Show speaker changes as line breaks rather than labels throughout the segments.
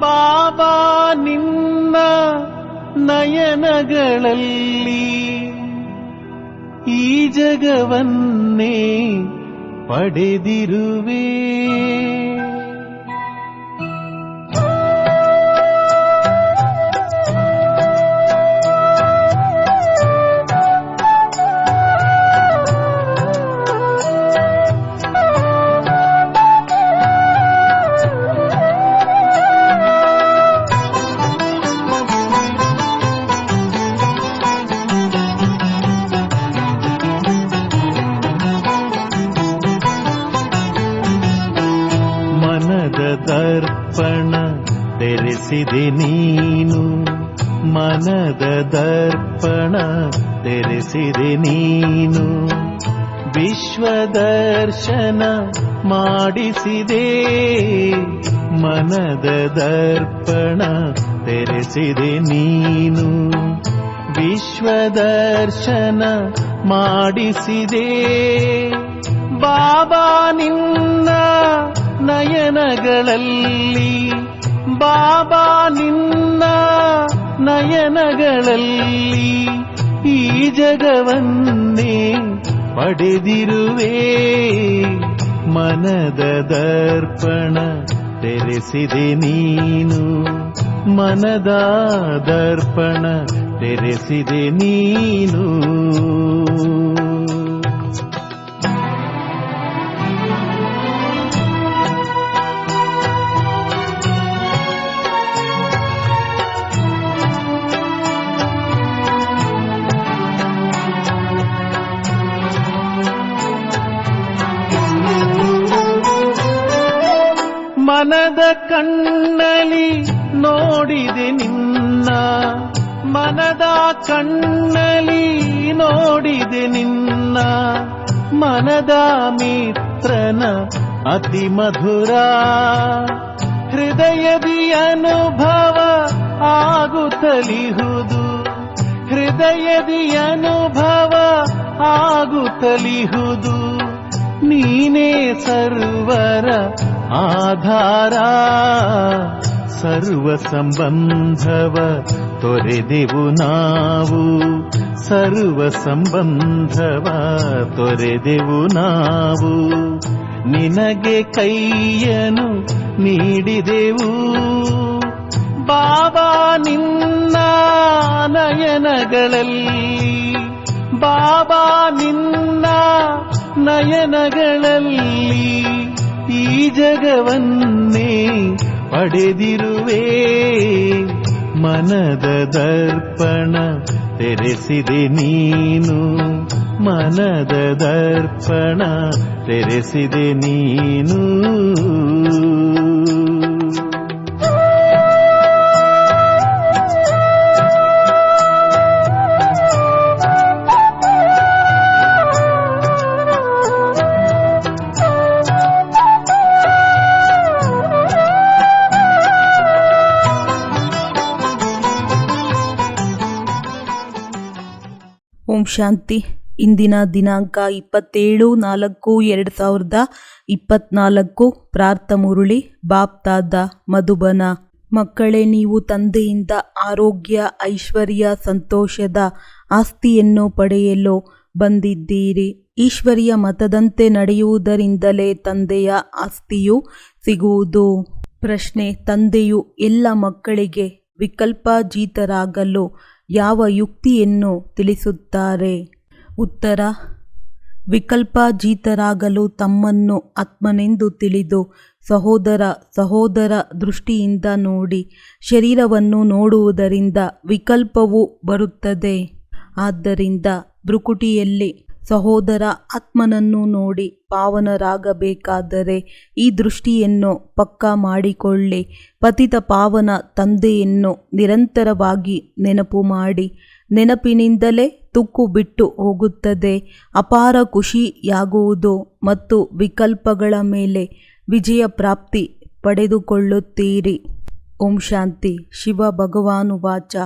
ಬಾಬಾ ನಿನ್ನ ನಯನಗಳಲ್ಲಿ ಈ ಜಗವನ್ನೇ ಪಡೆದಿರುವೆ. ಮನದ ದರ್ಪಣ ತೆರೆಸಿದೆ ನೀನು. ವಿಶ್ವ ದರ್ಶನ ಮಾಡಿಸಿದೆ. ಮನದ ದರ್ಪಣ ತೆರೆಸಿದೆ ನೀನು. ವಿಶ್ವ ದರ್ಶನ ಮಾಡಿಸಿದೆ. ಬಾಬಾ ನಿನ್ನ ನಯನಗಳಲ್ಲಿ, ಬಾಬಾ ನಿನ್ನ ನಯನಗಳಲ್ಲಿ ಈ ಜಗವನ್ನೇ ಪಡೆದಿರುವೆ. ಮನದ ದರ್ಪಣ ತೆರೆಸಿದೆ ನೀನು. ಮನದ ದರ್ಪಣ ತೆರೆಸಿದೆ ನೀನು. ಕಣ್ಣಲಿ ನೋಡಿದೆ ನಿನ್ನ ಮನದ ಮಿತ್ರನ ಅತಿ ಮಧುರ. ಹೃದಯದಿ ಅನುಭವ ಆಗುತ್ತಲಿಹುದು. ಹೃದಯದಿ ಅನುಭವ ಆಗುತ್ತಲಿಹುದು. ನೀನೇ ಸರ್ವರ ಆಧಾರ. ಸರ್ವ ಸಂಬಂಧವ ತೊರೆದೆವು ನಾವು. ಸರ್ವ ಸಂಬಂಧವ ತೊರೆದೆವು ನಾವು. ನಿನಗೆ ಕೈಯನು ನೀಡಿದೆವು. ಬಾಬಾ ನಿನ್ನ ನಯನಗಳಲ್ಲಿ. ಬಾಬಾ ನಿನ್ನ ನಯನಗಳಲ್ಲಿ ಈ ಜಗವನ್ನೇ ಪಡೆದಿರುವೆ. ಮನದ ದರ್ಪಣ ತೆರೆಸಿದೆ ನೀನು. ಮನದ ದರ್ಪಣ ತೆರೆಸಿದೆ ನೀನು.
ಶಾಂತಿ. ಇಂದಿನ ದಿನಾಂಕ ಇಪ್ಪತ್ತೇಳು ನಾಲ್ಕು ಎರಡು ಸಾವಿರದ ಇಪ್ಪತ್ನಾಲ್ಕು. ಪ್ರಾರ್ಥ ಮುರುಳಿ, ಬಾಪ್ತಾದ ಮಧುಬನ. ಮಕ್ಕಳೇ, ನೀವು ತಂದೆಯಿಂದ ಆರೋಗ್ಯ, ಐಶ್ವರ್ಯ, ಸಂತೋಷದ ಆಸ್ತಿಯನ್ನು ಪಡೆಯಲು ಬಂದಿದ್ದೀರಿ. ಈಶ್ವರಿಯ ಮತದಂತೆ ನಡೆಯುವುದರಿಂದಲೇ ತಂದೆಯ ಆಸ್ತಿಯು ಸಿಗುವುದು. ಪ್ರಶ್ನೆ, ತಂದೆಯು ಎಲ್ಲ ಮಕ್ಕಳಿಗೆ ವಿಕಲ್ಪಜೀತರಾಗಲು ಯಾವ ಯುಕ್ತಿಯನ್ನು ತಿಳಿಸುತ್ತಾರೆ? ಉತ್ತರ, ವಿಕಲ್ಪಜೀತರಾಗಲು ತಮ್ಮನ್ನು ಆತ್ಮನೆಂದು ತಿಳಿದು ಸಹೋದರ ಸಹೋದರ ದೃಷ್ಟಿಯಿಂದ ನೋಡಿ ಶರೀರವನ್ನು ನೋಡುವುದರಿಂದ ವಿಕಲ್ಪವು ಬರುತ್ತದೆ. ಆದ್ದರಿಂದ ಭ್ರುಕುಟಿಯಲ್ಲಿ ಸಹೋದರ ಆತ್ಮನನ್ನು ನೋಡಿ ಪಾವನರಾಗಬೇಕಾದರೆ ಈ ದೃಷ್ಟಿಯನ್ನು ಪಕ್ಕಾ ಮಾಡಿಕೊಳ್ಳಿ. ಪತಿತ ಪಾವನ ತಂದೆಯನ್ನು ನಿರಂತರವಾಗಿ ನೆನಪು ಮಾಡಿ. ನೆನಪಿನಿಂದಲೇ ತುಕ್ಕು ಬಿಟ್ಟು ಹೋಗುತ್ತದೆ. ಅಪಾರ ಖುಷಿಯಾಗುವುದು ಮತ್ತು ವಿಕಲ್ಪಗಳ ಮೇಲೆ ವಿಜಯ ಪ್ರಾಪ್ತಿ ಪಡೆದುಕೊಳ್ಳುತ್ತೀರಿ. ಓಂ ಶಾಂತಿ. ಶಿವ ಭಗವಾನು ವಾಚ.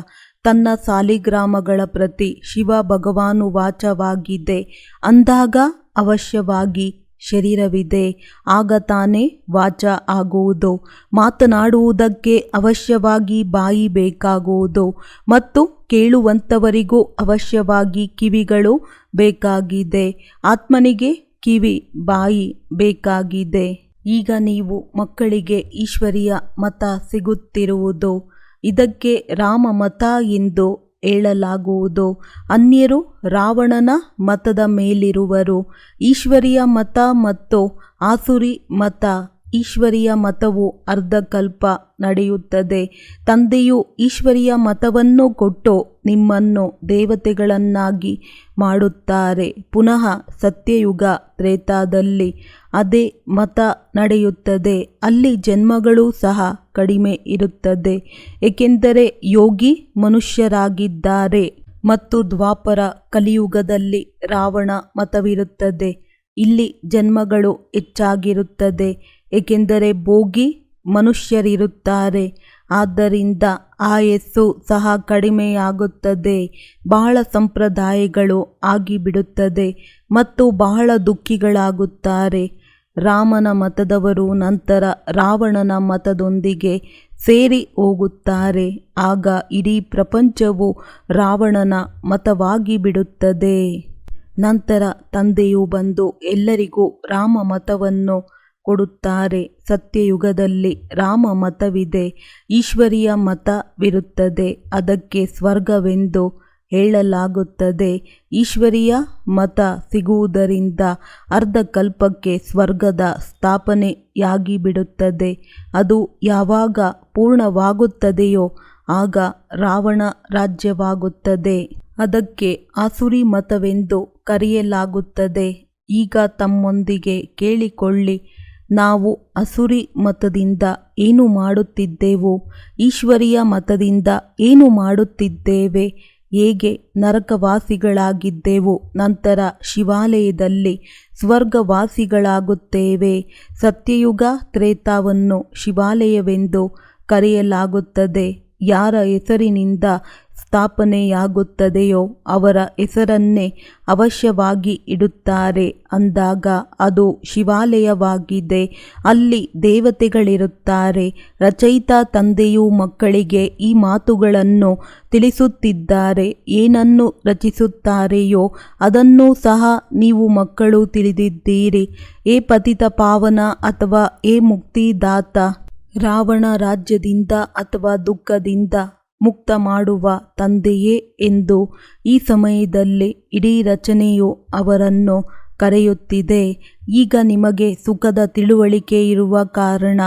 ತನ್ನ ಸಾಲಿಗ್ರಾಮಗಳ ಪ್ರತಿ ಶಿವ ಭಗವಾನು ವಾಚವಾಗಿದೆ ಅಂದಾಗ ಅವಶ್ಯವಾಗಿ ಶರೀರವಿದೆ. ಆಗ ತಾನೇ ವಾಚ ಆಗುವುದು. ಮಾತನಾಡುವುದಕ್ಕೆ ಅವಶ್ಯವಾಗಿ ಬಾಯಿ ಬೇಕಾಗುವುದು. ಮತ್ತು ಕೇಳುವಂಥವರಿಗೂ ಅವಶ್ಯವಾಗಿ ಕಿವಿಗಳು ಬೇಕಾಗಿದೆ. ಆತ್ಮನಿಗೆ ಕಿವಿ, ಬಾಯಿ ಬೇಕಾಗಿದೆ. ಈಗ ನೀವು ಮಕ್ಕಳಿಗೆ ಈಶ್ವರಿಯ ಮತ ಸಿಗುತ್ತಿರುವುದು. ಇದಕ್ಕೆ ರಾಮ ಮತ ಎಂದು ಹೇಳಲಾಗುವುದು. ಅನ್ಯರು ರಾವಣನ ಮತದ ಮೇಲಿರುವರು. ಈಶ್ವರಿಯ ಮತ ಮತ್ತು ಆಸುರಿ ಮತ. ಈಶ್ವರಿಯ ಮತವು ಅರ್ಧಕಲ್ಪ ನಡೆಯುತ್ತದೆ. ತಂದೆಯು ಈಶ್ವರಿಯ ಮತವನ್ನು ಕೊಟ್ಟು ನಿಮ್ಮನ್ನು ದೇವತೆಗಳನ್ನಾಗಿ ಮಾಡುತ್ತಾರೆ. ಪುನಃ ಸತ್ಯಯುಗ ತ್ರೇತಾದಲ್ಲಿ ಅದೇ ಮತ ನಡೆಯುತ್ತದೆ. ಅಲ್ಲಿ ಜನ್ಮಗಳು ಸಹ ಕಡಿಮೆ ಇರುತ್ತದೆ. ಏಕೆಂದರೆ ಯೋಗಿ ಮನುಷ್ಯರಾಗಿದ್ದಾರೆ ಮತ್ತು ದ್ವಾಪರ ಕಲಿಯುಗದಲ್ಲಿ ರಾವಣ ಮತವಿರುತ್ತದೆ. ಇಲ್ಲಿ ಜನ್ಮಗಳು ಹೆಚ್ಚಾಗಿರುತ್ತದೆ. ಏಕೆಂದರೆ ಭೋಗಿ ಮನುಷ್ಯರಿರುತ್ತಾರೆ. ಆದ್ದರಿಂದ ಆಯಸ್ಸು ಸಹ ಕಡಿಮೆಯಾಗುತ್ತದೆ. ಬಹಳ ಸಂಪ್ರದಾಯಗಳು ಆಗಿಬಿಡುತ್ತದೆ ಮತ್ತು ಬಹಳ ದುಃಖಿಗಳಾಗುತ್ತಾರೆ. ರಾಮನ ಮತದವರು ನಂತರ ರಾವಣನ ಮತದೊಂದಿಗೆ ಸೇರಿ ಹೋಗುತ್ತಾರೆ. ಆಗ ಇಡೀ ಪ್ರಪಂಚವು ರಾವಣನ ಮತವಾಗಿ ಬಿಡುತ್ತದೆ. ನಂತರ ತಂದೆಯು ಬಂದು ಎಲ್ಲರಿಗೂ ರಾಮ ಮತವನ್ನು ಕೊಡುತ್ತಾರೆ. ಸತ್ಯಯುಗದಲ್ಲಿ ರಾಮ ಮತವಿದೆ. ಈಶ್ವರಿಯ ಮತವಿರುತ್ತದೆ ಅದಕ್ಕೆ ಸ್ವರ್ಗವೆಂದು ಹೇಳಲಾಗುತ್ತದೆ. ಈಶ್ವರಿಯ ಮತ ಸಿಗುವುದರಿಂದ ಅರ್ಧಕಲ್ಪಕ್ಕೆ ಸ್ವರ್ಗದ ಸ್ಥಾಪನೆಯಾಗಿ ಬಿಡುತ್ತದೆ ಅದು ಯಾವಾಗ ಪೂರ್ಣವಾಗುತ್ತದೆಯೋ ಆಗ ರಾವಣ ರಾಜ್ಯವಾಗುತ್ತದೆ. ಅದಕ್ಕೆ ಆಸುರಿ ಮತವೆಂದು ಕರೆಯಲಾಗುತ್ತದೆ. ಈಗ ತಮ್ಮೊಂದಿಗೆ ಕೇಳಿಕೊಳ್ಳಿ. ನಾವು ಅಸುರಿ ಮತದಿಂದ ಏನು ಮಾಡುತ್ತಿದ್ದೇವೋ, ಈಶ್ವರಿಯ ಮತದಿಂದ ಏನು ಮಾಡುತ್ತಿದ್ದೇವೆ, ಹೇಗೆ ನರಕವಾಸಿಗಳಾಗಿದ್ದೆವು, ನಂತರ ಶಿವಾಲಯದಲ್ಲಿ ಸ್ವರ್ಗವಾಸಿಗಳಾಗುತ್ತೇವೆ. ಸತ್ಯಯುಗ ತ್ರೇತಾವನ್ನು ಶಿವಾಲಯವೆಂದು ಕರೆಯಲಾಗುತ್ತದೆ. ಯಾರ ಹೆಸರಿನಿಂದ ಸ್ಥಾಪನೆಯಾಗುತ್ತದೆಯೋ ಅವರ ಹೆಸರನ್ನೇ ಅವಶ್ಯವಾಗಿ ಇಡುತ್ತಾರೆ. ಅಂದಾಗ ಅದು ಶಿವಾಲಯವಾಗಿದೆ. ಅಲ್ಲಿ ದೇವತೆಗಳಿರುತ್ತಾರೆ. ರಚಯಿತ ತಂದೆಯು ಮಕ್ಕಳಿಗೆ ಈ ಮಾತುಗಳನ್ನು ತಿಳಿಸುತ್ತಿದ್ದಾರೆ. ಏನನ್ನು ರಚಿಸುತ್ತಾರೆಯೋ ಅದನ್ನು ಸಹ ನೀವು ಮಕ್ಕಳು ತಿಳಿದಿದ್ದೀರಿ. ಏ ಪತಿತ ಪಾವನ ಅಥವಾ ಏ ಮುಕ್ತಿದಾತ ರಾವಣ ರಾಜ್ಯದಿಂದ ಅಥವಾ ದುಃಖದಿಂದ ಮುಕ್ತ ಮಾಡುವ ತಂದೆಯೇ ಎಂದು ಈ ಸಮಯದಲ್ಲಿ ಇಡೀ ರಚನೆಯು ಅವರನ್ನು ಕರೆಯುತ್ತಿದೆ. ಈಗ ನಿಮಗೆ ಸುಖದ ತಿಳುವಳಿಕೆ ಇರುವ ಕಾರಣ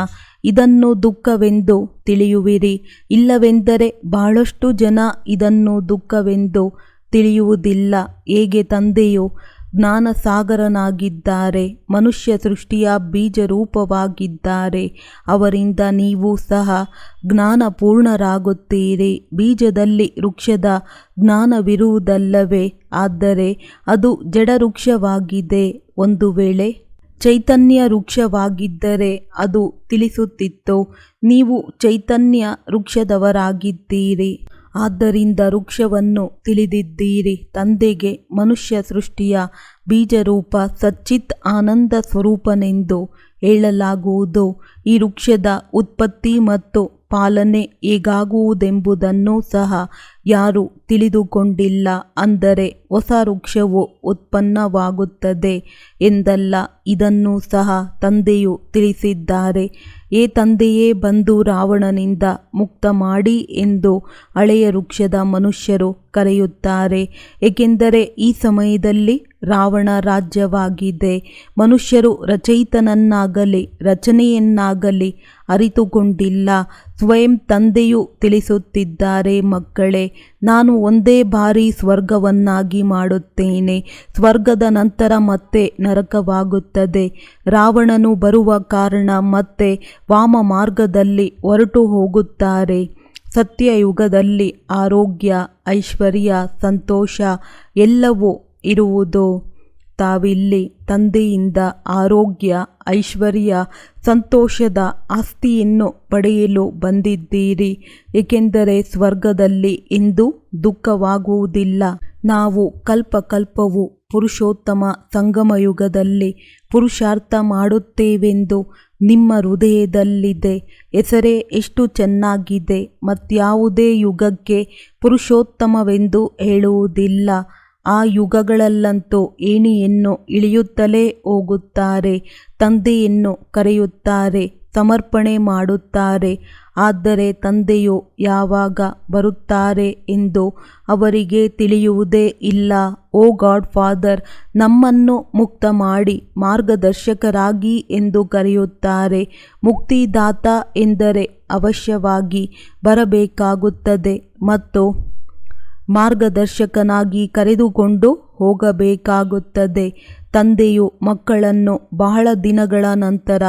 ಇದನ್ನು ದುಃಖವೆಂದು ತಿಳಿಯುವಿರಿ. ಇಲ್ಲವೆಂದರೆ ಬಹಳಷ್ಟು ಜನ ಇದನ್ನು ದುಃಖವೆಂದು ತಿಳಿಯುವುದಿಲ್ಲ. ಹೇಗೆ ತಂದೆಯು ಜ್ಞಾನಸಾಗರನಾಗಿದ್ದಾರೆ. ಮನುಷ್ಯ ಸೃಷ್ಟಿಯ ಬೀಜ ರೂಪವಾಗಿದ್ದಾರೆ ಅವರಿಂದ ನೀವು ಸಹ ಜ್ಞಾನಪೂರ್ಣರಾಗುತ್ತೀರಿ. ಬೀಜದಲ್ಲಿ ವೃಕ್ಷದ ಜ್ಞಾನವಿರುವುದಲ್ಲವೇ? ಆದರೆ ಅದು ಜಡ ವೃಕ್ಷವಾಗಿದೆ ಒಂದು ವೇಳೆ ಚೈತನ್ಯ ವೃಕ್ಷವಾಗಿದ್ದರೆ ಅದು ತಿಳಿಸುತ್ತಿತ್ತು. ನೀವು ಚೈತನ್ಯ ವೃಕ್ಷದವರಾಗಿದ್ದೀರಿ. ಆದ್ದರಿಂದ ವೃಕ್ಷವನ್ನು ತಿಳಿದಿದ್ದೀರಿ. ತಂದೆಗೆ ಮನುಷ್ಯ ಸೃಷ್ಟಿಯ ಬೀಜರೂಪ ಸಚ್ಚಿತ್ ಆನಂದ ಸ್ವರೂಪನೆಂದು ಹೇಳಲಾಗುವುದು. ಈ ವೃಕ್ಷದ ಉತ್ಪತ್ತಿ ಮತ್ತು ಪಾಲನೆ ಹೇಗಾಗುವುದೆಂಬುದನ್ನು ಸಹ ಯಾರು ತಿಳಿದುಕೊಂಡಿಲ್ಲ. ಅಂದರೆ ಹೊಸ ವೃಕ್ಷವು ಉತ್ಪನ್ನವಾಗುತ್ತದೆ ಎಂದಲ್ಲ, ಇದನ್ನು ಸಹ ತಂದೆಯು ತಿಳಿಸಿದ್ದಾರೆ. ಏ ತಂದೆಯೇ, ಬಂದು ರಾವಣನಿಂದ ಮುಕ್ತ ಮಾಡಿ ಎಂದು ಹಳೆಯ ವೃಕ್ಷದ ಮನುಷ್ಯರು ಕರೆಯುತ್ತಾರೆ. ಏಕೆಂದರೆ ಈ ಸಮಯದಲ್ಲಿ ರಾವಣ ರಾಜ್ಯವಾಗಿದೆ. ಮನುಷ್ಯರು ರಚಯಿತನನ್ನಾಗಲಿ, ರಚನೆಯನ್ನಾಗಲಿ ಅರಿತುಕೊಂಡಿಲ್ಲ. ಸ್ವಯಂ ತಂದೆಯು ತಿಳಿಸುತ್ತಿದ್ದಾರೆ, ಮಕ್ಕಳೇ, ನಾನು ಒಂದೇ ಬಾರಿ ಸ್ವರ್ಗವನ್ನಾಗಿ ಮಾಡುತ್ತೇನೆ. ಸ್ವರ್ಗದ ನಂತರ ಮತ್ತೆ ನರಕವಾಗುತ್ತದೆ. ರಾವಣನು ಬರುವ ಕಾರಣ ಮತ್ತೆ ವಾಮ ಮಾರ್ಗದಲ್ಲಿ ಹೊರಟು ಹೋಗುತ್ತಾರೆ. ಸತ್ಯಯುಗದಲ್ಲಿ ಆರೋಗ್ಯ, ಐಶ್ವರ್ಯ, ಸಂತೋಷ ಎಲ್ಲವೂ ಇರುವುದು. ತಾವಿಲ್ಲಿ ತಂದೆಯಿಂದ ಆರೋಗ್ಯ, ಐಶ್ವರ್ಯ, ಸಂತೋಷದ ಆಸ್ತಿಯನ್ನು ಪಡೆಯಲು ಬಂದಿದ್ದೀರಿ. ಏಕೆಂದರೆ ಸ್ವರ್ಗದಲ್ಲಿ ಇಂದು ದುಃಖವಾಗುವುದಿಲ್ಲ. ನಾವು ಕಲ್ಪಕಲ್ಪವು ಪುರುಷೋತ್ತಮ ಸಂಗಮಯುಗದಲ್ಲಿ ಪುರುಷಾರ್ಥ ಮಾಡುತ್ತೇವೆಂದು ನಿಮ್ಮ ಹೃದಯದಲ್ಲಿದೆ. ಹೆಸರೇ ಎಷ್ಟು ಚೆನ್ನಾಗಿದೆ. ಮತ್ಯಾವುದೇ ಯುಗಕ್ಕೆ ಪುರುಷೋತ್ತಮವೆಂದು ಹೇಳುವುದಿಲ್ಲ. ಆ ಯುಗಗಳಲ್ಲಂತೂ ಏಣಿಯನ್ನು ಇಳಿಯುತ್ತಲೇ ಹೋಗುತ್ತಾರೆ, ತಂದೆಯನ್ನು ಕರೆಯುತ್ತಾರೆ, ಸಮರ್ಪಣೆ ಮಾಡುತ್ತಾರೆ. ಆದರೆ ತಂದೆಯು ಯಾವಾಗ ಬರುತ್ತಾರೆ ಎಂದು ಅವರಿಗೆ ತಿಳಿಯುವುದೇ ಇಲ್ಲ. ಓ ಗಾಡ್ ಫಾದರ್, ನಮ್ಮನ್ನು ಮುಕ್ತ ಮಾಡಿ ಮಾರ್ಗದರ್ಶಕರಾಗಿ ಎಂದು ಕರೆಯುತ್ತಾರೆ. ಮುಕ್ತಿದಾತ ಎಂದರೆ ಅವಶ್ಯವಾಗಿ ಬರಬೇಕಾಗುತ್ತದೆ ಮತ್ತು ಮಾರ್ಗದರ್ಶಕನಾಗಿ ಕರೆದುಕೊಂಡು ಹೋಗಬೇಕಾಗುತ್ತದೆ. ತಂದೆಯು ಮಕ್ಕಳನ್ನು ಬಹಳ ದಿನಗಳ ನಂತರ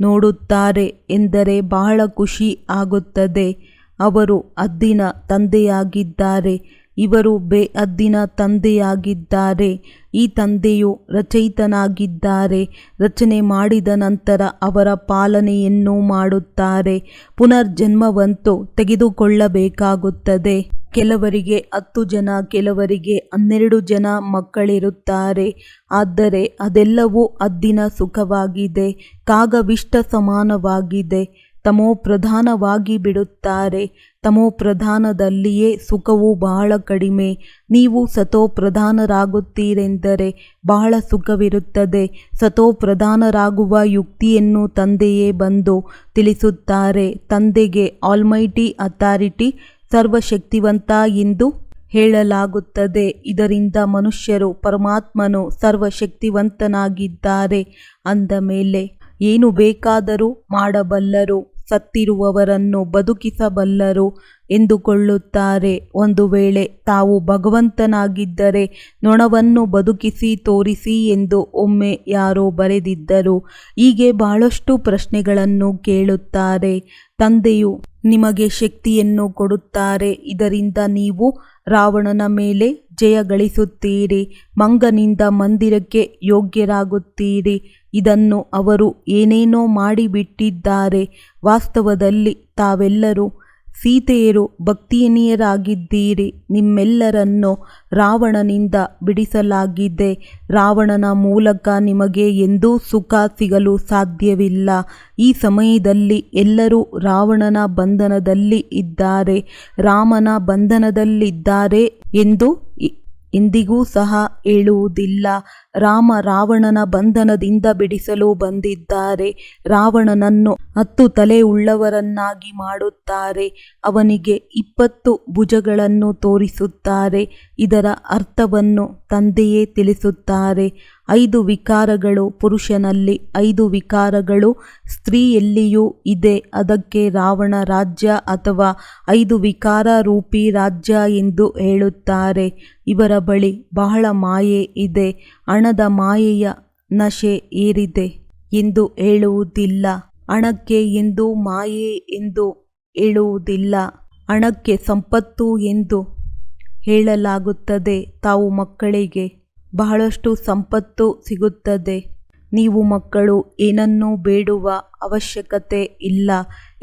ನೋಡುತ್ತಾರೆ ಎಂದರೆ ಬಹಳ ಖುಷಿ ಆಗುತ್ತದೆ. ಅವರು ಅದ್ದಿನ ತಂದೆಯಾಗಿದ್ದಾರೆ. ಇವರು ಬೇ ಅದ್ದಿನ ತಂದೆಯಾಗಿದ್ದಾರೆ. ಈ ತಂದೆಯು ರಚಯಿತನಾಗಿದ್ದಾರೆ. ರಚನೆ ಮಾಡಿದ ನಂತರ ಅವರ ಪಾಲನೆಯನ್ನು ಮಾಡುತ್ತಾರೆ. ಪುನರ್ಜನ್ಮವಂತೂ ತೆಗೆದುಕೊಳ್ಳಬೇಕಾಗುತ್ತದೆ. ಕೆಲವರಿಗೆ ಹತ್ತು ಜನ, ಕೆಲವರಿಗೆ ಹನ್ನೆರಡು ಜನ ಮಕ್ಕಳಿರುತ್ತಾರೆ. ಆದರೆ ಅದೆಲ್ಲವೂ ಅದ್ದಿನ ಸುಖವಾಗಿದೆ, ಕಾಗವಿಷ್ಟ ಸಮಾನವಾಗಿದೆ. ತಮೋ ಪ್ರಧಾನವಾಗಿ ಬಿಡುತ್ತಾರೆ. ತಮೋ ಪ್ರಧಾನದಲ್ಲಿಯೇ ಸುಖವು ಬಹಳ ಕಡಿಮೆ. ನೀವು ಸತೋ ಪ್ರಧಾನರಾಗುತ್ತೀರೆಂದರೆ ಬಹಳ ಸುಖವಿರುತ್ತದೆ. ಸತೋ ಪ್ರಧಾನರಾಗುವ ಯುಕ್ತಿಯನ್ನು ತಂದೆಯೇ ಬಂದು ತಿಳಿಸುತ್ತಾರೆ. ತಂದೆಗೆ ಆಲ್ಮೈಟಿ ಅಥಾರಿಟಿ ಸರ್ವಶಕ್ತಿವಂತ ಎಂದು ಹೇಳಲಾಗುತ್ತದೆ. ಇದರಿಂದ ಮನುಷ್ಯರು ಪರಮಾತ್ಮನು ಸರ್ವಶಕ್ತಿವಂತನಾಗಿದ್ದಾರೆ. ಅಂದ ಮೇಲೆ, ಏನು ಬೇಕಾದರೂ ಮಾಡಬಲ್ಲರು, ಸತ್ತಿರುವವರನ್ನು ಬದುಕಿಸಬಲ್ಲರು ಎಂದುಕೊಳ್ಳುತ್ತಾರೆ. ಒಂದು ವೇಳೆ ತಾವು ಭಗವಂತನಾಗಿದ್ದರೆ ನೊಣವನ್ನು ಬದುಕಿಸಿ ತೋರಿಸಿ ಎಂದು ಒಮ್ಮೆ ಯಾರೋ ಬರೆದಿದ್ದರು. ಹೀಗೆ ಬಹಳಷ್ಟು ಪ್ರಶ್ನೆಗಳನ್ನು ಕೇಳುತ್ತಾರೆ. ತಂದೆಯು ನಿಮಗೆ ಶಕ್ತಿಯನ್ನು ಕೊಡುತ್ತಾರೆ. ಇದರಿಂದ ನೀವು ರಾವಣನ ಮೇಲೆ ಜಯ ಗಳಿಸುತ್ತೀರಿ. ಮಂಗನಿಂದ ಮಂದಿರಕ್ಕೆ ಯೋಗ್ಯರಾಗುತ್ತೀರಿ. ಇದನ್ನು ಅವರು ಏನೇನೋ ಮಾಡಿಬಿಟ್ಟಿದ್ದಾರೆ. ವಾಸ್ತವದಲ್ಲಿ ತಾವೆಲ್ಲರೂ ಸೀತೆಯರು ಭಕ್ತಿಯನಿಯರಾಗಿದ್ದೀರಿ ನಿಮ್ಮೆಲ್ಲರನ್ನು ರಾವಣನಿಂದ ಬಿಡಿಸಲಾಗಿದೆ. ರಾವಣನ ಮೂಲಕ ನಿಮಗೆ ಎಂದೂ ಸುಖ ಸಿಗಲು ಸಾಧ್ಯವಿಲ್ಲ. ಈ ಸಮಯದಲ್ಲಿ ಎಲ್ಲರೂ ರಾವಣನ ಬಂಧನದಲ್ಲಿ ಇದ್ದಾರೆ ರಾಮನ ಬಂಧನದಲ್ಲಿದ್ದಾರೆ ಎಂದು ಎಂದಿಗೂ ಸಹ ಏಳುವುದಿಲ್ಲ. ರಾಮ ರಾವಣನ ಬಂಧನದಿಂದ ಬಿಡಿಸಲು ಬಂದಿದ್ದಾರೆ. ರಾವಣನನ್ನು ಹತ್ತು ತಲೆ ಉಳ್ಳವರನ್ನಾಗಿ ಮಾಡುತ್ತಾರೆ. ಅವನಿಗೆ ಇಪ್ಪತ್ತು ಭುಜಗಳನ್ನು ತೋರಿಸುತ್ತಾರೆ. ಇದರ ಅರ್ಥವನ್ನು ತಂದೆಯೇ ತಿಳಿಸುತ್ತಾರೆ. ಐದು ವಿಕಾರಗಳು ಪುರುಷನಲ್ಲಿ ಐದು ವಿಕಾರಗಳು ಸ್ತ್ರೀಯಲ್ಲಿಯೂ ಇದೆ. ಅದಕ್ಕೆ ರಾವಣ ರಾಜ್ಯ ಅಥವಾ ಐದು ವಿಕಾರ ರೂಪಿ ರಾಜ್ಯ ಎಂದು ಹೇಳುತ್ತಾರೆ. ಇವರ ಬಳಿ ಬಹಳ ಮಾಯೆ ಇದೆ. ಹಣದ ಮಾಯೆಯ ನಶೆ ಏರಿದೆ ಎಂದು ಹೇಳುವುದಿಲ್ಲ. ಹಣಕ್ಕೆ ಎಂದು ಮಾಯೆ ಎಂದು ಹೇಳುವುದಿಲ್ಲ. ಹಣಕ್ಕೆ ಸಂಪತ್ತು ಎಂದು ಹೇಳಲಾಗುತ್ತದೆ. ತಾವು ಮಕ್ಕಳಿಗೆ ಬಹಳಷ್ಟು ಸಂಪತ್ತು ಸಿಗುತ್ತದೆ. ನೀವು ಮಕ್ಕಳು, ಏನನ್ನೂ ಬೇಡುವ ಅವಶ್ಯಕತೆ ಇಲ್ಲ,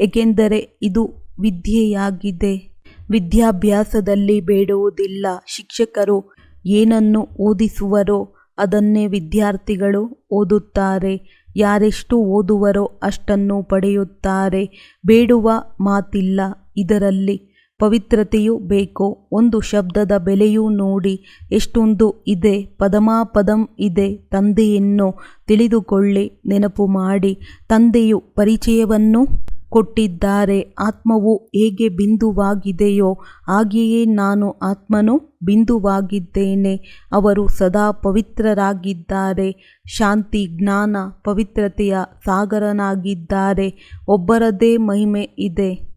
ಏಕೆಂದರೆ ಇದು ವಿದ್ಯೆಯಾಗಿದೆ. ವಿದ್ಯಾಭ್ಯಾಸದಲ್ಲಿ ಬೇಡುವುದಿಲ್ಲ. ಶಿಕ್ಷಕರು ಏನನ್ನು ಓದಿಸುವರೋ, ಅದನ್ನೇ ವಿದ್ಯಾರ್ಥಿಗಳು ಓದುತ್ತಾರೆ. ಯಾರೆಷ್ಟು ಓದುವರೋ ಅಷ್ಟನ್ನು ಪಡೆಯುತ್ತಾರೆ. ಬೇಡುವ ಮಾತಿಲ್ಲ. ಇದರಲ್ಲಿ ಪವಿತ್ರತೆಯೂ ಬೇಕೋ? ಒಂದು ಶಬ್ದದ ಬೆಲೆಯೂ ನೋಡಿ ಎಷ್ಟೊಂದು ಇದೆ, ಪದಮಾಪದಂ ಇದೆ, ತಂದೆಯನ್ನು ತಿಳಿದುಕೊಳ್ಳಿ, ನೆನಪು ಮಾಡಿ. ತಂದೆಯು ಪರಿಚಯವನ್ನು ಕೊಟ್ಟಿದ್ದಾರೆ, ಆತ್ಮವು ಹೇಗೆ ಬಿಂದುವಾಗಿದೆಯೋ ಹಾಗೆಯೇ ನಾನು ಆತ್ಮನು ಬಿಂದುವಾಗಿದ್ದೇನೆ. ಅವರು ಸದಾ ಪವಿತ್ರರಾಗಿದ್ದಾರೆ, ಶಾಂತಿ, ಜ್ಞಾನ, ಪವಿತ್ರತೆಯ ಸಾಗರನಾಗಿದ್ದಾರೆ, ಒಬ್ಬರದೇ ಮಹಿಮೆ ಇದೆ.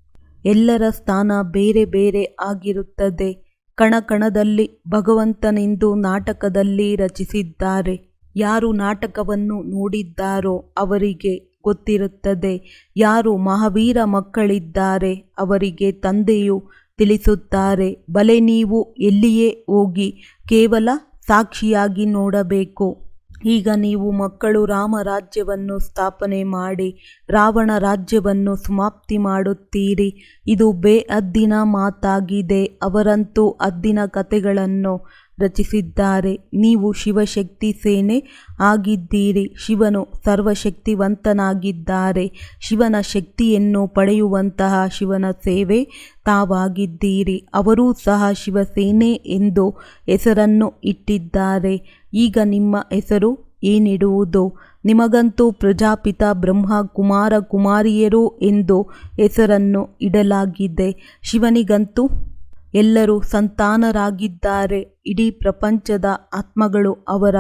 ಎಲ್ಲರ ಸ್ಥಾನ ಬೇರೆ ಬೇರೆ ಆಗಿರುತ್ತದೆ. ಕಣಕಣದಲ್ಲಿ ಭಗವಂತನೆಂದು ನಾಟಕದಲ್ಲಿ ರಚಿಸಿದ್ದಾರೆ. ಯಾರು ನಾಟಕವನ್ನು ನೋಡಿದ್ದಾರೋ ಅವರಿಗೆ ಗೊತ್ತಿರುತ್ತದೆ. ಯಾರು ಮಹಾವೀರ ಮಕ್ಕಳಿದ್ದಾರೆ ಅವರಿಗೆ ತಂದೆಯು ತಿಳಿಸುತ್ತಾರೆ. ಬಲೆ ನೀವು ಎಲ್ಲಿಯೇ ಹೋಗಿ ಕೇವಲ ಸಾಕ್ಷಿಯಾಗಿ ನೋಡಬೇಕು. ಈಗ ನೀವು ಮಕ್ಕಳು ರಾಮ ರಾಜ್ಯವನ್ನು ಸ್ಥಾಪನೆ ಮಾಡಿ, ರಾವಣ ರಾಜ್ಯವನ್ನು ಸಮಾಪ್ತಿ ಮಾಡುತ್ತೀರಿ. ಇದು ಬೇಅದ್ದಿನ ಮಾತಾಗಿದೆ. ಅವರಂತೂ ಅದ್ದಿನ ಕಥೆಗಳನ್ನು ರಚಿಸಿದ್ದಾರೆ. ನೀವು ಶಿವಶಕ್ತಿ ಸೇನೆ ಆಗಿದ್ದೀರಿ. ಶಿವನು ಸರ್ವಶಕ್ತಿವಂತನಾಗಿದ್ದಾರೆ. ಶಿವನ ಶಕ್ತಿಯನ್ನು ಪಡೆಯುವಂತಹ ಶಿವನ ಸೇವೆ ತಾವಾಗಿದ್ದೀರಿ. ಅವರೂ ಸಹ ಶಿವಸೇನೆ ಎಂದು ಹೆಸರನ್ನು ಇಟ್ಟಿದ್ದಾರೆ. ಈಗ ನಿಮ್ಮ ಹೆಸರು ಏನಿಡುವುದು? ನಿಮಗಂತೂ ಪ್ರಜಾಪಿತ ಬ್ರಹ್ಮ ಕುಮಾರ ಕುಮಾರಿಯರು ಎಂದು ಹೆಸರನ್ನು ಇಡಲಾಗಿದೆ. ಶಿವನಿಗಂತೂ ಎಲ್ಲರೂ ಸಂತಾನರಾಗಿದ್ದಾರೆ. ಇಡೀ ಪ್ರಪಂಚದ ಆತ್ಮಗಳು ಅವರ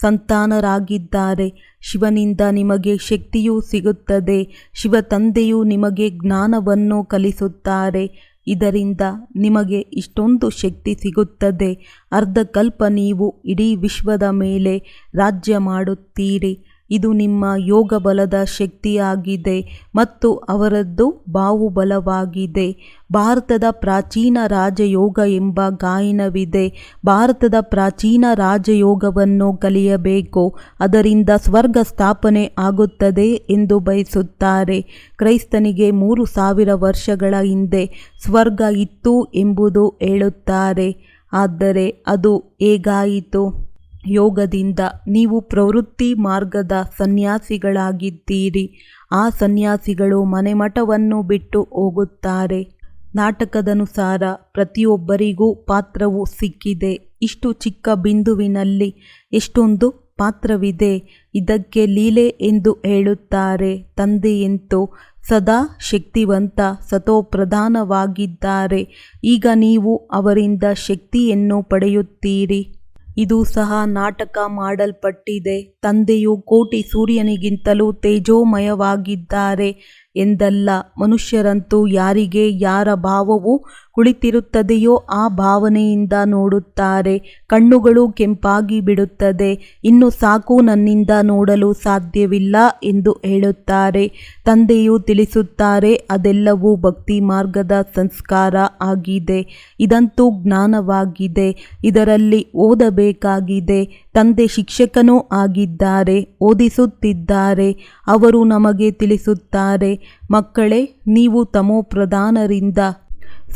ಸಂತಾನರಾಗಿದ್ದಾರೆ. ಶಿವನಿಂದ ನಿಮಗೆ ಶಕ್ತಿಯೂ ಸಿಗುತ್ತದೆ. ಶಿವ ತಂದೆಯು ನಿಮಗೆ ಜ್ಞಾನವನ್ನು ಕಲಿಸುತ್ತಾರೆ. ಇದರಿಂದ ನಿಮಗೆ ಇಷ್ಟೊಂದು ಶಕ್ತಿ ಸಿಗುತ್ತದೆ. ಅರ್ಧಕಲ್ಪ ನೀವು ಇಡೀ ವಿಶ್ವದ ಮೇಲೆ ರಾಜ್ಯ ಮಾಡುತ್ತೀರಿ. ಇದು ನಿಮ್ಮ ಯೋಗ ಬಲದ ಶಕ್ತಿಯಾಗಿದೆ ಮತ್ತು ಅವರದ್ದು ಬಾಹುಬಲವಾಗಿದೆ. ಭಾರತದ ಪ್ರಾಚೀನ ರಾಜಯೋಗ ಎಂಬ ಗಾಯನವಿದೆ. ಭಾರತದ ಪ್ರಾಚೀನ ರಾಜಯೋಗವನ್ನು ಕಲಿಯಬೇಕು. ಅದರಿಂದ ಸ್ವರ್ಗ ಸ್ಥಾಪನೆ ಆಗುತ್ತದೆ ಎಂದು ಬಯಸುತ್ತಾರೆ. ಕ್ರೈಸ್ತನಿಗೆ ಮೂರು ಸಾವಿರ ವರ್ಷಗಳ ಹಿಂದೆ ಸ್ವರ್ಗ ಇತ್ತು ಎಂಬುದು ಹೇಳುತ್ತಾರೆ. ಆದರೆ ಅದು ಹೇಗಾಯಿತು? ಯೋಗದಿಂದ ನೀವು ಪ್ರವೃತ್ತಿ ಮಾರ್ಗದ ಸನ್ಯಾಸಿಗಳಾಗಿದ್ದೀರಿ. ಆ ಸನ್ಯಾಸಿಗಳು ಮನೆಮಠವನ್ನು ಬಿಟ್ಟು ಹೋಗುತ್ತಾರೆ. ನಾಟಕದನುಸಾರ ಪ್ರತಿಯೊಬ್ಬರಿಗೂ ಪಾತ್ರವು ಸಿಕ್ಕಿದೆ. ಇಷ್ಟು ಚಿಕ್ಕ ಬಿಂದುವಿನಲ್ಲಿ ಎಷ್ಟೊಂದು ಪಾತ್ರವಿದೆ. ಇದಕ್ಕೆ ಲೀಲೆ ಎಂದು ಹೇಳುತ್ತಾರೆ. ತಂದೆಯಂತೂ ಸದಾ ಶಕ್ತಿವಂತ ಸತೋಪ್ರಧಾನವಾಗಿದ್ದಾರೆ ಈಗ ನೀವು ಅವರಿಂದ ಶಕ್ತಿಯನ್ನು ಪಡೆಯುತ್ತೀರಿ. ಇದು ಸಹ ನಾಟಕ ಮಾಡಲ್ಪಟ್ಟಿದೆ. ತಂದೆಯು ಕೋಟಿ ಸೂರ್ಯನಿಗಿಂತಲೂ ತೇಜೋಮಯವಾಗಿದ್ದಾರೆ. ಎಂದಲ್ಲ. ಮನುಷ್ಯರಂತೂ ಯಾರಿಗೆ ಯಾರ ಭಾವವು ಕುಳಿತಿರುತ್ತದೆಯೋ ಆ ಭಾವನೆಯಿಂದ ನೋಡುತ್ತಾರೆ. ಕಣ್ಣುಗಳು ಕೆಂಪಾಗಿ ಬಿಡುತ್ತದೆ. ಇನ್ನು ಸಾಕು ನನ್ನಿಂದ ನೋಡಲು ಸಾಧ್ಯವಿಲ್ಲ ಎಂದು ಹೇಳುತ್ತಾರೆ. ತಂದೆಯು ತಿಳಿಸುತ್ತಾರೆ, ಅದೆಲ್ಲವೂ ಭಕ್ತಿ ಮಾರ್ಗದ ಸಂಸ್ಕಾರ ಆಗಿದೆ. ಇದಂತೂ ಜ್ಞಾನವಾಗಿದೆ. ಇದರಲ್ಲಿ ಓದಬೇಕಾಗಿದೆ. ತಂದೆ ಶಿಕ್ಷಕನೂ ಆಗಿದ್ದಾರೆ, ಓದಿಸುತ್ತಿದ್ದಾರೆ. ಅವರು ನಮಗೆ ತಿಳಿಸುತ್ತಾರೆ. ಮಕ್ಕಳೇ, ನೀವು ತಮೋಪ್ರಧಾನರಿಂದ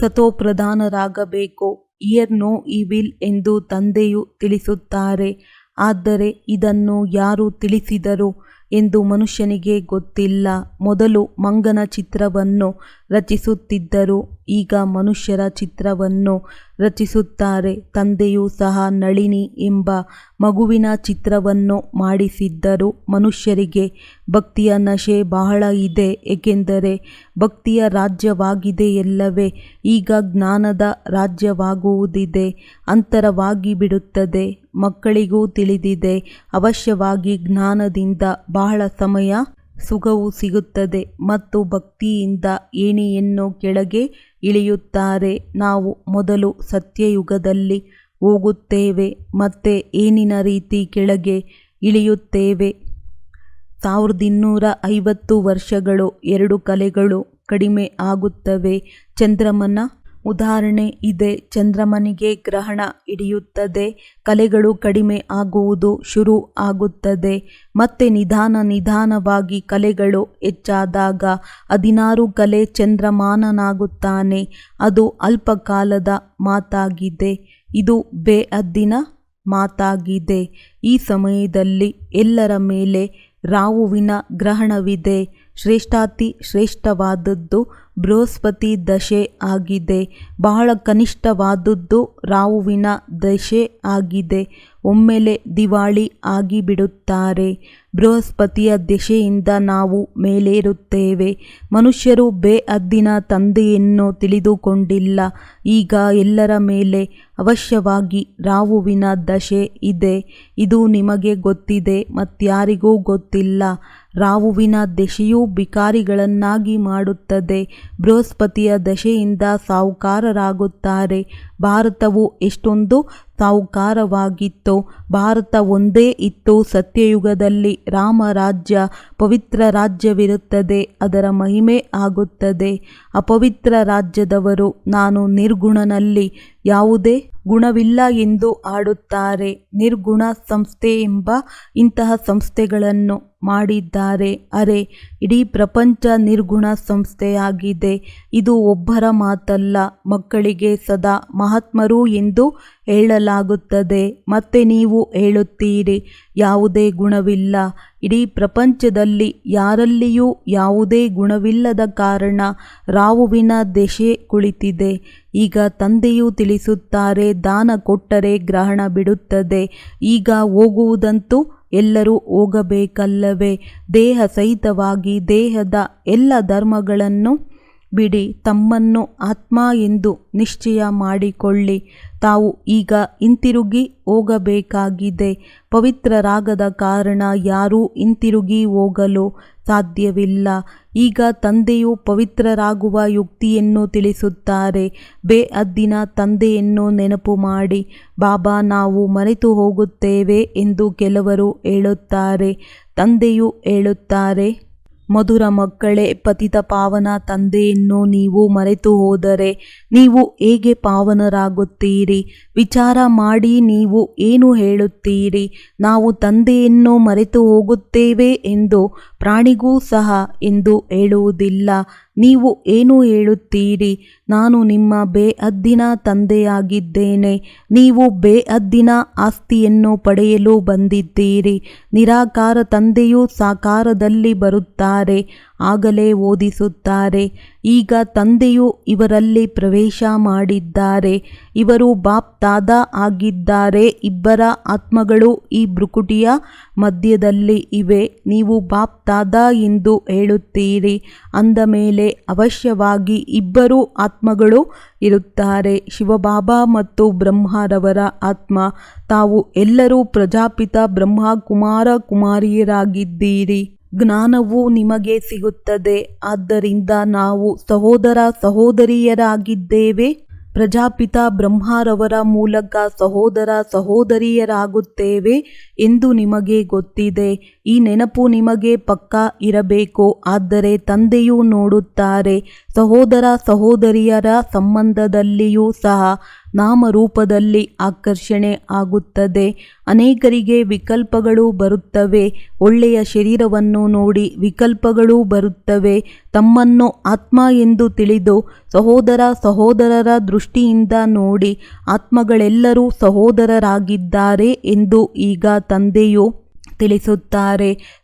ಸತೋಪ್ರಧಾನರಾಗಬೇಕು. ಇಯರ್ ನೋ ಈ ವಿಲ್ ಎಂದು ತಂದೆಯು ತಿಳಿಸುತ್ತಾರೆ. ಆದರೆ ಇದನ್ನು ಯಾರು ತಿಳಿಸಿದರು ಎಂದು ಮನುಷ್ಯನಿಗೆ ಗೊತ್ತಿಲ್ಲ. ಮೊದಲು ಮಂಗನ ಚಿತ್ರವನ್ನು ರಚಿಸುತ್ತಿದ್ದರು. ಈಗ ಮನುಷ್ಯರ ಚಿತ್ರವನ್ನು ರಚಿಸುತ್ತಾರೆ. ತಂದೆಯೂ ಸಹ ನಳಿನಿ ಎಂಬ ಮಗುವಿನ ಚಿತ್ರವನ್ನು ಮಾಡಿಸಿದ್ದರು. ಮನುಷ್ಯರಿಗೆ ಭಕ್ತಿಯ ನಶೆ ಬಹಳ ಇದೆ, ಏಕೆಂದರೆ ಭಕ್ತಿಯ ರಾಜ್ಯವಾಗಿದೆ ಎಲ್ಲವೇ. ಈಗ ಜ್ಞಾನದ ರಾಜ್ಯವಾಗುವುದಿದೆ, ಅಂತರವಾಗಿ ಬಿಡುತ್ತದೆ. ಮಕ್ಕಳಿಗೂ ತಿಳಿದಿದೆ, ಅವಶ್ಯವಾಗಿ ಜ್ಞಾನದಿಂದ ಬಹಳ ಸಮಯ ಸುಖವು ಸಿಗುತ್ತದೆ ಮತ್ತು ಭಕ್ತಿಯಿಂದ ಏಣಿಯನ್ನು ಕೆಳಗೆ ಇಳಿಯುತ್ತಾರೆ. ನಾವು ಮೊದಲು ಸತ್ಯಯುಗದಲ್ಲಿ ಹೋಗುತ್ತೇವೆ, ಮತ್ತೆ ಏನಿನ ರೀತಿ ಕೆಳಗೆ ಇಳಿಯುತ್ತೇವೆ? ಸಾವಿರದ ಇನ್ನೂರ ಐವತ್ತು ವರ್ಷಗಳು ಎರಡು ಕಲೆಗಳು ಕಡಿಮೆ ಆಗುತ್ತವೆ. ಚಂದ್ರಮನ ಉದಾಹರಣೆ ಇದೆ. ಚಂದ್ರಮನಿಗೆ ಗ್ರಹಣ ಹಿಡಿಯುತ್ತದೆ. ಕಲೆಗಳು ಕಡಿಮೆ ಆಗುವುದು ಶುರು ಆಗುತ್ತದೆ. ಮತ್ತೆ ನಿಧಾನ ನಿಧಾನವಾಗಿ ಕಲೆಗಳು ಹೆಚ್ಚಾದಾಗ ಹದಿನಾರು ಕಲೆ ಚಂದ್ರಮಾನನಾಗುತ್ತಾನೆ. ಅದು ಅಲ್ಪಕಾಲದ ಮಾತಾಗಿದೆ. ಇದು ಬೇಅದ್ದಿನ ಮಾತಾಗಿದೆ. ಈ ಸಮಯದಲ್ಲಿ ಎಲ್ಲರ ಮೇಲೆ ರಾವುವಿನ ಗ್ರಹಣವಿದೆ. ಶ್ರೇಷ್ಠಾತಿ ಶ್ರೇಷ್ಠವಾದದ್ದು ಬೃಹಸ್ಪತಿ ದಶೆ ಆಗಿದೆ. ಬಹಳ ಕನಿಷ್ಠವಾದದ್ದು ರಾಹುವಿನ ದಶೆ ಆಗಿದೆ. ಒಮ್ಮೆಲೆ ದಿವಾಳಿ ಆಗಿಬಿಡುತ್ತಾರೆ. ಬೃಹಸ್ಪತಿಯ ದಶೆಯಿಂದ ನಾವು ಮೇಲೇರುತ್ತೇವೆ. ಮನುಷ್ಯರು ಬೇಅದ್ದಿನ ತಂದೆಯನ್ನು ತಿಳಿದುಕೊಂಡಿಲ್ಲ. ಈಗ ಎಲ್ಲರ ಮೇಲೆ ಅವಶ್ಯವಾಗಿ ರಾಹುವಿನ ದಶೆ ಇದೆ. ಇದು ನಿಮಗೆ ಗೊತ್ತಿದೆ ಮತ್ಯಾರಿಗೂ ಗೊತ್ತಿಲ್ಲ. ರಾಹುವಿನ ದೆಶೆಯೂ ಬಿಕಾರಿಗಳನ್ನಾಗಿ ಮಾಡುತ್ತದೆ. ಬೃಹಸ್ಪತಿಯ ದಶೆಯಿಂದ ಸಾಹುಕಾರರಾಗುತ್ತಾರೆ. ಭಾರತವು ಎಷ್ಟೊಂದು ಸಾಹುಕಾರವಾಗಿತ್ತು, ಭಾರತ ಒಂದೇ ಇತ್ತು ಸತ್ಯಯುಗದಲ್ಲಿ. ರಾಮ ರಾಜ್ಯ ಪವಿತ್ರ ರಾಜ್ಯವಿರುತ್ತದೆ, ಅದರ ಮಹಿಮೆ ಆಗುತ್ತದೆ. ಅಪವಿತ್ರ ರಾಜ್ಯದವರು, ನಾನು ನಿರ್ಗುಣನಲ್ಲಿ, ಯಾವುದೇ ಗುಣವಿಲ್ಲ ಎಂದು ಆಡುತ್ತಾರೆ. ನಿರ್ಗುಣ ಸಂಸ್ಥೆ ಎಂಬ ಇಂತಹ ಸಂಸ್ಥೆಗಳನ್ನು ಮಾಡಿದ್ದಾರೆ. ಅರೆ, ಇಡೀ ಪ್ರಪಂಚ ನಿರ್ಗುಣ ಸಂಸ್ಥೆಯಾಗಿದೆ. ಇದು ಒಬ್ಬರ ಮಾತಲ್ಲ. ಮಕ್ಕಳಿಗೆ ಸದಾ ಮಹಾತ್ಮರು ಎಂದು ಹೇಳಲಾಗುತ್ತದೆ. ಮತ್ತೆ ನೀವು ಹೇಳುತ್ತೀರಿ, ಯಾವುದೇ ಗುಣವಿಲ್ಲ. ಇಡೀ ಪ್ರಪಂಚದಲ್ಲಿ ಯಾರಲ್ಲಿಯೂ ಯಾವುದೇ ಗುಣವಿಲ್ಲದ ಕಾರಣ ರಾವುವಿನ ದೆಶೆ ಕುಳಿತಿದೆ. ಈಗ ತಂದೆಯು ತಿಳಿಸುತ್ತಾರೆ, ದಾನ ಕೊಟ್ಟರೆ ಗ್ರಹಣ ಬಿಡುತ್ತದೆ. ಈಗ ಹೋಗುವುದಂತೂ ಎಲ್ಲರೂ ಹೋಗಬೇಕಲ್ಲವೇ? ದೇಹ ಸಹಿತವಾಗಿ ದೇಹದ ಎಲ್ಲ ಧರ್ಮಗಳನ್ನು ಬಿಡಿ ತಮ್ಮನ್ನು ಆತ್ಮ ಎಂದು ನಿಶ್ಚಯ ಮಾಡಿಕೊಳ್ಳಿ. ತಾವು ಈಗ ಹಿಂತಿರುಗಿ ಹೋಗಬೇಕಾಗಿದೆ. ಪವಿತ್ರರಾಗದ ಕಾರಣ ಯಾರೂ ಹಿಂತಿರುಗಿ ಹೋಗಲು ಸಾಧ್ಯವಿಲ್ಲ. ಈಗ ತಂದೆಯು ಪವಿತ್ರರಾಗುವ ಯುಕ್ತಿಯನ್ನು ತಿಳಿಸುತ್ತಾರೆ. ಬೇಅದ್ದಿನ ತಂದೆಯನ್ನು ನೆನಪು ಮಾಡಿ, ಬಾಬಾ, ನಾವು ಮರೆತು ಹೋಗುತ್ತೇವೆ ಎಂದು ಕೆಲವರು ಹೇಳುತ್ತಾರೆ. ತಂದೆಯು ಹೇಳುತ್ತಾರೆ ಮಧುರ ಮಕ್ಕಳೇ, ಪತಿತ ಪಾವನ ತಂದೆಯನ್ನು ನೀವು ಮರೆತು ಹೋದರೆ ನೀವು ಹೇಗೆ ಪಾವನರಾಗುತ್ತೀರಿ? ವಿಚಾರ ಮಾಡಿ ನೀವು ಏನು ಹೇಳುತ್ತೀರಿ? ನಾವು ತಂದೆಯನ್ನು ಮರೆತು ಹೋಗುತ್ತೇವೆ ಎಂದು ಪ್ರಾಣಿಗೂ ಸಹ ಎಂದು ಹೇಳುವುದಿಲ್ಲ. ನೀವು ಏನು ಹೇಳುತ್ತೀರಿ? ನಾನು ನಿಮ್ಮ ಬೇಅದ್ದಿನ ತಂದೆಯಾಗಿದ್ದೇನೆ. ನೀವು ಬೇಅದ್ದಿನ ಆಸ್ತಿಯನ್ನು ಪಡೆಯಲು ಬಂದಿದ್ದೀರಿ. ನಿರಾಕಾರ ತಂದೆಯು ಸಾಕಾರದಲ್ಲಿ ಬರುತ್ತಾರೆ. ಆಗಲೇ ಓದಿಸುತ್ತಾರೆ. ಈಗ ತಂದೆಯು ಇವರಲ್ಲಿ ಪ್ರವೇಶ ಮಾಡಿದ್ದಾರೆ. ಇವರು ಬಾಪ್ ತಾದ ಆಗಿದ್ದಾರೆ. ಇಬ್ಬರ ಆತ್ಮಗಳು ಈ ಭ್ರುಕುಟಿಯ ಮಧ್ಯದಲ್ಲಿ ಇವೆ. ನೀವು ಬಾಪ್ ತಾದ ಎಂದು ಹೇಳುತ್ತೀರಿ. ಅಂದ ಮೇಲೆ ಅವಶ್ಯವಾಗಿ ಇಬ್ಬರು ಆತ್ಮಗಳು ಇರುತ್ತಾರೆ. ಶಿವಬಾಬಾ ಮತ್ತು ಬ್ರಹ್ಮರವರ ಆತ್ಮ. ತಾವು ಎಲ್ಲರೂ ಪ್ರಜಾಪಿತ ಬ್ರಹ್ಮ ಕುಮಾರ ಕುಮಾರಿಯರಾಗಿದ್ದೀರಿ. ಜ್ಞಾನವು ನಿಮಗೆ ಸಿಗುತ್ತದೆ. ಆದ್ದರಿಂದ ನಾವು ಸಹೋದರ ಸಹೋದರಿಯರಾಗಿದ್ದೇವೆ. ಪ್ರಜಾಪಿತ ಬ್ರಹ್ಮರವರ ಮೂಲಕ ಸಹೋದರ ಸಹೋದರಿಯರಾಗುತ್ತೇವೆ ಎಂದು ನಿಮಗೆ ಗೊತ್ತಿದೆ. ಈ ನೆನಪು ನಿಮಗೆ ಪಕ್ಕಾ ಇರಬೇಕು. ಆದರೆ ತಂದೆಯು ನೋಡುತ್ತಾರೆ, ಸಹೋದರ ಸಹೋದರಿಯರ ಸಂಬಂಧದಲ್ಲಿಯೂ ಸಹ. ನಾಮರೂಪದಲ್ಲಿ ಆಕರ್ಷಣೆ ಆಗುತ್ತದೆ. ಅನೇಕರಿಗೆ ವಿಕಲ್ಪಗಳು ಬರುತ್ತವೆ. ಒಳ್ಳೆಯ ಶರೀರವನ್ನು ನೋಡಿ ವಿಕಲ್ಪಗಳು ಬರುತ್ತವೆ. ತಮ್ಮನ್ನು ಆತ್ಮ ಎಂದು ತಿಳಿದು ಸಹೋದರ ಸಹೋದರರ ದೃಷ್ಟಿಯಿಂದ ನೋಡಿ ಆತ್ಮಗಳೆಲ್ಲರೂ ಸಹೋದರರಾಗಿದ್ದಾರೆ ಎಂದು ಈಗ ತಂದೆಯು ತಿಳಿಸುತ್ತಾರೆ.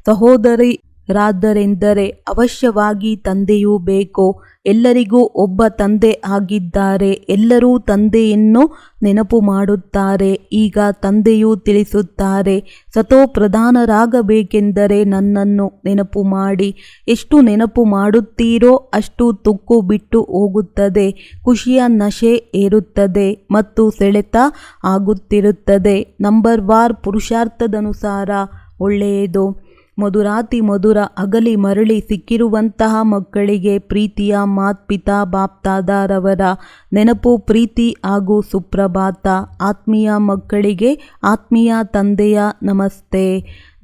ಸಹೋದರಿರಾದರೆಂದರೆ ಅವಶ್ಯವಾಗಿ ತಂದೆಯೂ ಬೇಕು? ಎಲ್ಲರಿಗೂ ಒಬ್ಬ ತಂದೆ ಆಗಿದ್ದಾರೆ, ಎಲ್ಲರೂ ತಂದೆಯನ್ನು ನೆನಪು ಮಾಡುತ್ತಾರೆ, ಈಗ ತಂದೆಯು ತಿಳಿಸುತ್ತಾರೆ, ಸತೋ ಪ್ರಧಾನರಾಗಬೇಕೆಂದರೆ ನನ್ನನ್ನು ನೆನಪು ಮಾಡಿ. ಎಷ್ಟು ನೆನಪು ಮಾಡುತ್ತೀರೋ ಅಷ್ಟು ತುಕ್ಕು ಬಿಟ್ಟು ಹೋಗುತ್ತದೆ, ಖುಷಿಯ ನಶೆ ಏರುತ್ತದೆ ಮತ್ತು ಸೆಳೆತ ಆಗುತ್ತಿರುತ್ತದೆ. ನಂಬರ್ ವಾರ್ ಪುರುಷಾರ್ಥದನುಸಾರ ಒಳ್ಳೆಯದು. ಮಧುರಾತಿ ಮಧುರ ಅಗಲಿ ಮರಳಿ ಸಿಕ್ಕಿರುವಂತಹ ಮಕ್ಕಳಿಗೆ ಪ್ರೀತಿಯ ಮಾತ್ಪಿತಾ ಬಾಪ್ತಾದಾರವರ ನೆನಪು, ಪ್ರೀತಿ ಹಾಗೂ ಸುಪ್ರಭಾತ. ಆತ್ಮೀಯ ಮಕ್ಕಳಿಗೆ ಆತ್ಮೀಯ ತಂದೆಯ ನಮಸ್ತೆ.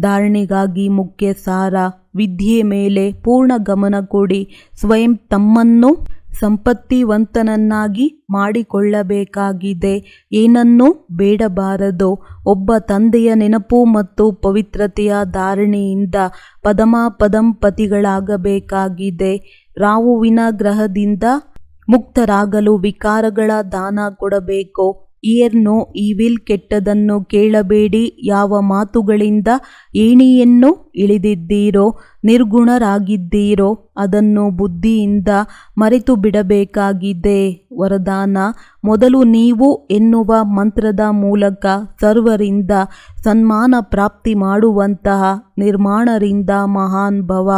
ಧಾರಣೆಗಾಗಿ ಮುಖ್ಯ ಸಾರ ವಿದ್ಯೆ ಮೇಲೆ ಪೂರ್ಣ ಗಮನ ಕೊಡಿ. ಸ್ವಯಂ ತಮ್ಮನ್ನು ಸಂಪತ್ತಿವಂತನನ್ನಾಗಿ ಮಾಡಿಕೊಳ್ಳಬೇಕಾಗಿದೆ. ಏನನ್ನೂ ಬೇಡಬಾರದು. ಒಬ್ಬ ತಂದೆಯ ನೆನಪು ಮತ್ತು ಪವಿತ್ರತೆಯ ಧಾರಣೆಯಿಂದ ಪದಮಾಪದಂಪತಿಗಳಾಗಬೇಕಾಗಿದೆ ರಾವುವಿನ ಗ್ರಹದಿಂದ ಮುಕ್ತರಾಗಲು ವಿಕಾರಗಳ ದಾನ ಕೊಡಬೇಕು. ಇಯರ್ ಈ ವಿಲ್ ಕೆಟ್ಟದನ್ನು ಕೇಳಬೇಡಿ. ಯಾವ ಮಾತುಗಳಿಂದ ಏಣಿಯನ್ನು ಇಳಿದಿದ್ದೀರೋ, ನಿರ್ಗುಣರಾಗಿದ್ದೀರೋ, ಅದನ್ನು ಬುದ್ಧಿಯಿಂದ ಮರೆತು ಬಿಡಬೇಕಾಗಿದೆ. ವರದಾನ, ಮೊದಲು ನೀವು ಎನ್ನುವ ಮಂತ್ರದ ಮೂಲಕ ಸರ್ವರಿಂದ ಸನ್ಮಾನ ಪ್ರಾಪ್ತಿ ಮಾಡುವಂತಹ ನಿರ್ಮಾಣರಿಂದ ಮಹಾನ್ ಭವ.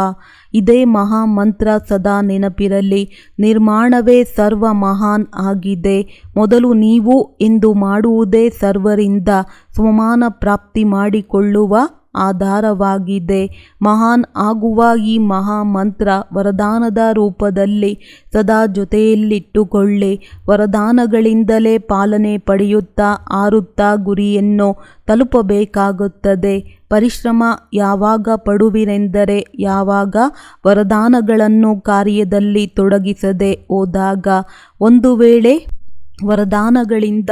ಇದೇ ಮಹಾಮಂತ್ರ ಸದಾ ನೆನಪಿರಲಿ. ನಿರ್ಮಾಣವೇ ಸರ್ವ ಮಹಾನ್ ಆಗಿದೆ. ಮೊದಲು ನೀವು ಎಂದು ಮಾಡುವುದೇ ಸರ್ವರಿಂದ ಸ್ವಮಾನ ಪ್ರಾಪ್ತಿ ಮಾಡಿಕೊಳ್ಳುವ ಆಧಾರವಾಗಿದೆ. ಮಹಾನ್ ಆಗುವ ಈ ಮಹಾಮಂತ್ರ ವರದಾನದ ರೂಪದಲ್ಲಿ ಸದಾ ಜೊತೆಯಲ್ಲಿಟ್ಟುಕೊಳ್ಳಿ. ವರದಾನಗಳಿಂದಲೇ ಪಾಲನೆ ಪಡೆಯುತ್ತಾ ಆರುತ್ತಾ ಗುರಿಯನ್ನು ತಲುಪಬೇಕಾಗುತ್ತದೆ. ಪರಿಶ್ರಮ ಯಾವಾಗ ಪಡುವಿರೆಂದರೆ ಯಾವಾಗ ವರದಾನಗಳನ್ನು ಕಾರ್ಯದಲ್ಲಿ ತೊಡಗಿಸದೆ ಹೋದಾಗ. ಒಂದು ವೇಳೆ ವರದಾನಗಳಿಂದ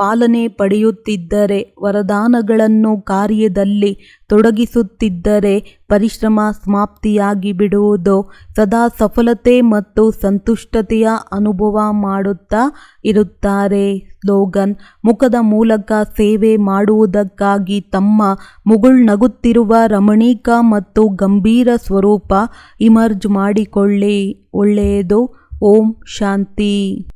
ಪಾಲನೆ ಪಡೆಯುತ್ತಿದ್ದರೆ, ವರದಾನಗಳನ್ನು ಕಾರ್ಯದಲ್ಲಿ ತೊಡಗಿಸುತ್ತಿದ್ದರೆ ಪರಿಶ್ರಮ ಸಮಾಪ್ತಿಯಾಗಿ ಬಿಡುವುದು ಸದಾ ಸಫಲತೆ ಮತ್ತು ಸಂತುಷ್ಟತೆಯ ಅನುಭವ ಮಾಡುತ್ತಾ ಇರುತ್ತಾರೆ. ಸ್ಲೋಗನ್, ಮುಖದ ಮೂಲಕ ಸೇವೆ ಮಾಡುವುದಕ್ಕಾಗಿ ತಮ್ಮ ಮುಗುಳ್ ನಗುತ್ತಿರುವ ರಮಣೀಕ ಮತ್ತು ಗಂಭೀರ ಸ್ವರೂಪ ಇಮರ್ಜ್ ಮಾಡಿಕೊಳ್ಳಿ. ಒಳ್ಳೆಯದು. ಓಂ ಶಾಂತಿ.